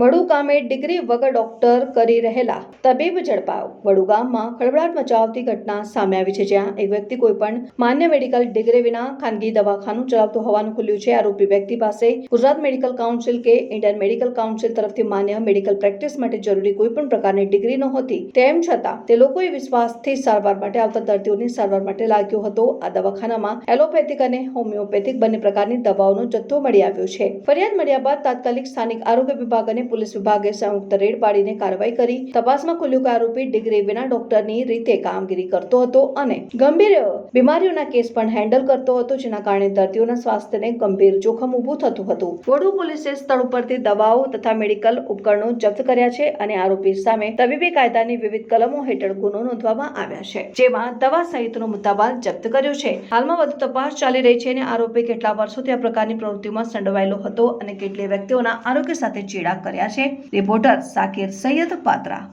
વડુ ગામે ડિગ્રી વગર ડોક્ટર કરી રહેલા તબીબ ઝડપાયો વડુ ગામમાં ખળભળાટ મચાવતી ઘટના સામે આવી છે, જ્યાં એક વ્યક્તિ કોઈ પણ માન્ય મેડિકલ ડિગ્રી વિના ખાનગી દવાખાનું ચલાવતું હોવાનું ખુલ્યું છે. આરોપી વ્યક્તિ પાસે ગુજરાત મેડિકલ કાઉન્સિલ કે ઇન્ડિયન મેડિકલ કાઉન્સિલ તરફથી માન્ય મેડિકલ પ્રેક્ટિસ માટે જરૂરી કોઈ પણ પ્રકારની ડિગ્રી નહોતી. તેમ છતાં, તે લોકોએ વિશ્વાસથી સારવાર માટે આવતા દર્દીઓની સારવાર માટે લાગ્યો હતો. આ દવાખાનામાં એલોપેથિક અને હોમિયોપેથિક બંને પ્રકારની દવાઓનો જથ્થો મળી આવ્યો છે. ફરિયાદ મળ્યા બાદ તાત્કાલિક સ્થાનિક આરોગ્ય વિભાગ અને પોલીસ વિભાગે સંયુક્ત રેડ પાડીને કાર્યવાહી કરી. તપાસમાં ખુલ્યું કે આરોપી ડિગ્રી વિના ડોક્ટરની રીતે કામગીરી કરતો હતો અને ગંભીર બીમારીઓના કેસ પણ હેન્ડલ કરતો હતો, જેના કારણે દર્દીઓના સ્વાસ્થ્યને ગંભીર જોખમ ઊભું થતું હતું. વડુ પોલીસે સ્થળ ઉપરથી દવાઓ તથા મેડિકલ ઉપકરણો જપ્ત કર્યા છે અને આરોપી સામે તબીબી કાયદાની વિવિધ કલમો હેઠળ ગુનો નોંધવામાં આવ્યા છે, જેમાં દવા સહિતનો મુદ્દામાલ જપ્ત કર્યો છે. હાલમાં વધુ તપાસ ચાલી રહી છે અને આરોપી કેટલા વર્ષોથી આ પ્રકારની પ્રવૃત્તિમાં સંડોવાયેલો હતો અને કેટલી વ્યક્તિઓના આરોગ્ય સાથે ચેડા કર્યા છે. રિપોર્ટર સાકિર સૈયદ પાત્રા.